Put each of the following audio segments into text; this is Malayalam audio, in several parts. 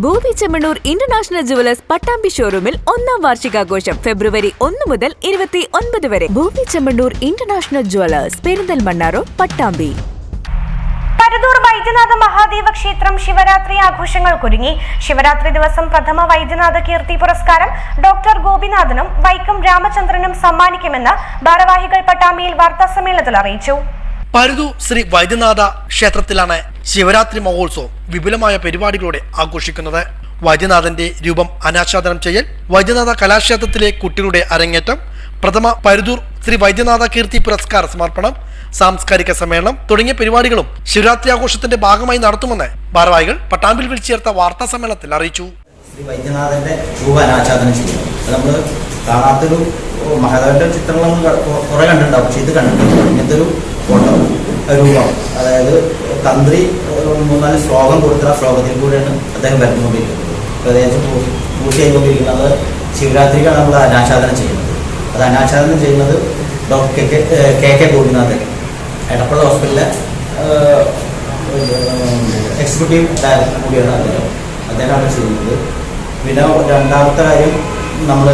ഭൂമി ചെമ്മണ്ണൂർ ഇന്റർനാഷണൽ ജുവലേഴ്സ് പട്ടാമ്പി ഷോറൂമിൽ ഒന്നാം വാർഷികാഘോഷം ഫെബ്രുവരി ഒന്ന് മുതൽ ഇരുപത്തി ഒൻപത് വരെ. ഭൂമി Chemmanur international jewellers Perinthalmanna road Pattambi. Parathur Vaidyanatha Mahadeva ക്ഷേത്രം ശിവരാത്രി ആഘോഷങ്ങൾക്കൊരുങ്ങി. ശിവരാത്രി ദിവസം പ്രഥമ വൈദ്യനാഥ കീർത്തി പുരസ്കാരം ഡോക്ടർ ഗോപിനാഥനും വൈക്കം രാമചന്ദ്രനും സമ്മാനിക്കുമെന്ന് ഭാരവാഹികൾ പട്ടാമ്പിയിൽ വാർത്താസമ്മേളനത്തിൽ അറിയിച്ചു. പരുതു ശ്രീ വൈദ്യനാഥ ക്ഷേത്രത്തിലാണ് ശിവരാത്രി മഹോത്സവം വിപുലമായ പരിപാടികളോടെ ആഘോഷിക്കുന്നത്. വൈദ്യനാഥന്റെ രൂപം അനാച്ഛാദനം ചെയ്യൽ വൈദ്യനാഥ കലാക്ഷേത്രത്തിലെ കുട്ടികളുടെ അരങ്ങേറ്റം പ്രഥമ പരുതൂർ ശ്രീ വൈദ്യനാഥ കീർത്തി പുരസ്കാര സമർപ്പണം സാംസ്കാരിക സമ്മേളനം തുടങ്ങിയ പരിപാടികളും ശിവരാത്രി ആഘോഷത്തിന്റെ ഭാഗമായി നടത്തുമെന്ന് ഭാരവാഹികൾ പട്ടാമ്പിൽ വിളിച്ചു ചേർത്ത വാർത്താ സമ്മേളനത്തിൽ അറിയിച്ചു. ശ്രീ വൈദ്യനാഥന്റെ രൂപ അനാച്ഛാദനം ചെയ്യും നമ്മൾ കാണാത്തൊരു മഹാദേവന്റെ ചിത്രങ്ങൾ കുറെ കണ്ടിട്ടുണ്ടാവും. പക്ഷെ ഇത് കണ്ടിട്ടുണ്ട് ഇങ്ങനത്തെ ഒരു രൂപം അതായത് തന്ത്രി മൂന്നാൽ ശ്ലോകം കൊടുത്ത ആ ശ്ലോകത്തിൽ കൂടെയാണ് അദ്ദേഹം വരുന്നുകൊണ്ടിരിക്കുന്നത് പ്രത്യേകിച്ച് പൂജ ചെയ്തുകൊണ്ടിരിക്കുന്നത്. ശിവരാത്രിക്കാണ് നമ്മൾ അനാച്ഛാദനം ചെയ്യുന്നത്. അത് അനാച്ഛാദനം ചെയ്യുന്നത് doctor K K K K Gopinathan. Edappally ഹോസ്പിറ്റലിലെ എക്സിക്യൂട്ടീവ് ഡയറക്ടർ കൂടിയാണ് അദ്ദേഹം. അദ്ദേഹമാണ് ചെയ്യുന്നത്. പിന്നെ രണ്ടാമത്തെ കാര്യം നമ്മൾ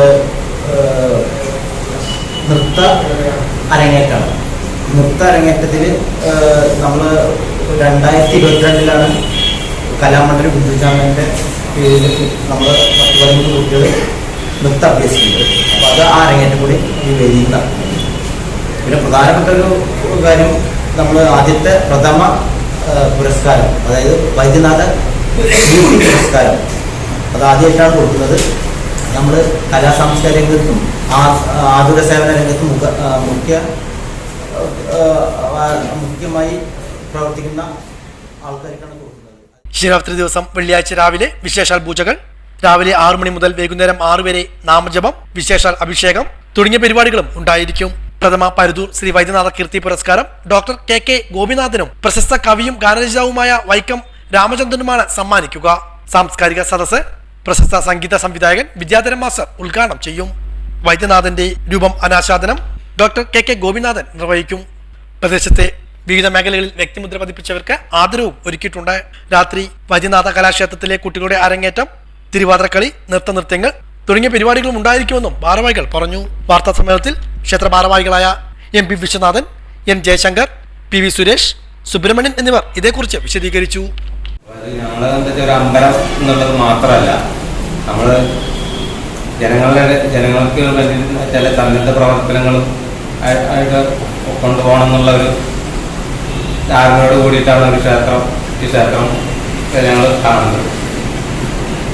നൃത്ത അരങ്ങേറ്റമാണ് നൃത്ത അരങ്ങേറ്റത്തിൽ നമ്മൾ രണ്ടായിരത്തി ഇരുപത്തിരണ്ടിലാണ് കലാമണ്ഡലം ബുദ്ധിജാമന്റെ പേരിൽ നമ്മൾ പത്ത് പതിമൂന്ന് കുട്ടികൾ നൃത്തം അഭ്യസിക്കുന്നത് അപ്പോൾ അത് ആ അരങ്ങേറ്റം കൂടി ഈ വേദിയിൽ പിന്നെ പ്രധാനപ്പെട്ട ഒരു കാര്യം നമ്മൾ ആദ്യത്തെ പ്രഥമ പുരസ്കാരം അതായത് വൈദ്യനാഥ ബ്യൂട്ടി പുരസ്കാരം അത് ആദ്യമായിട്ടാണ് കൊടുക്കുന്നത്. നമ്മൾ കലാ സാംസ്കാരിക രംഗത്തും ആ- ആതുര സേവന രംഗത്തും മുഖ്യ മുഖ്യമായി പ്രവർത്തിക്കുന്ന ആൾക്കാർക്കാണ് ശിവരാത്രി ദിവസം വെള്ളിയാഴ്ച രാവിലെ വിശേഷാൽ പൂജകൾ. രാവിലെ ആറു മണി മുതൽ വൈകുന്നേരം ആറു വരെ നാമജപം വിശേഷാൽ അഭിഷേകം തുടങ്ങിയ പരിപാടികളും ഉണ്ടായിരിക്കും. പ്രഥമ പരുതൂർ ശ്രീ വൈദ്യനാഥ കീർത്തി പുരസ്കാരം ഡോക്ടർ കെ കെ ഗോപിനാഥനും പ്രശസ്ത കവിയും ഗാനരചിതാവുമായ വൈക്കം രാമചന്ദ്രനുമാണ് സമ്മാനിക്കുക. സാംസ്കാരിക സദസ്സ് പ്രശസ്ത സംഗീത സംവിധായകൻ വിദ്യാധരൻ മാസ്റ്റർ ഉദ്ഘാടനം ചെയ്യും. വൈദ്യനാഥന്റെ രൂപം അനാച്ഛാദനം ഡോക്ടർ കെ കെ ഗോപിനാഥൻ നിർവഹിക്കും. പ്രദേശത്തെ വിവിധ മേഖലകളിൽ വ്യക്തിമുദ്ര പതിപ്പിച്ചവർക്ക് ആദരവും ഒരുക്കിയിട്ടുണ്ട്. രാത്രി വൈദ്യനാഥ കലാക്ഷേത്രത്തിലെ കുട്ടികളുടെ അരങ്ങേറ്റം തിരുവാതിരക്കളി നൃത്തനൃത്യങ്ങൾ തുടങ്ങിയ പരിപാടികളും ഉണ്ടായിരിക്കുമെന്നും ഭാരവാഹികൾ പറഞ്ഞു. വാർത്താ സമ്മേളനത്തിൽ ക്ഷേത്ര ഭാരവാഹികളായ M P Viswanathan N Jayasankar P V Suresh Subramanian എന്നിവർ ഇതേക്കുറിച്ച് വിശദീകരിച്ചു. ഒരു എന്നുള്ളത് മാത്രമല്ല നമ്മൾ ജനങ്ങളുടെ ജനങ്ങൾക്ക് വേണ്ടി ചില സന്നദ്ധ പ്രവർത്തനങ്ങളും ആയിട്ട് കൊണ്ടുപോകണം എന്നുള്ള ഒരു ധാരണയോട് കൂടിയിട്ടാണ് ഒരു ക്ഷേത്രം ഈ ക്ഷേത്രം ഞങ്ങൾ കാണുന്നത്.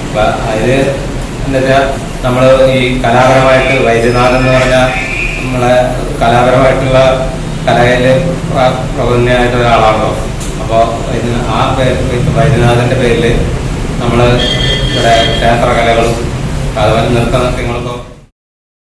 അപ്പം അതിൽ എന്താ വെച്ചാൽ നമ്മൾ ഈ കലാപരമായിട്ട് വൈദ്യനാഥൻ എന്ന് പറഞ്ഞാൽ നമ്മളെ കലാപരമായിട്ടുള്ള കലയിൽ പ്രബന്ധനായിട്ട് ഒരാളാണല്ലോ. അപ്പോൾ ആ പേര് വൈദ്യനാഥന്റെ പേരിൽ നമ്മൾ ഇവിടെ ക്ഷേത്രകലകളും അതുപോലെ നൃത്ത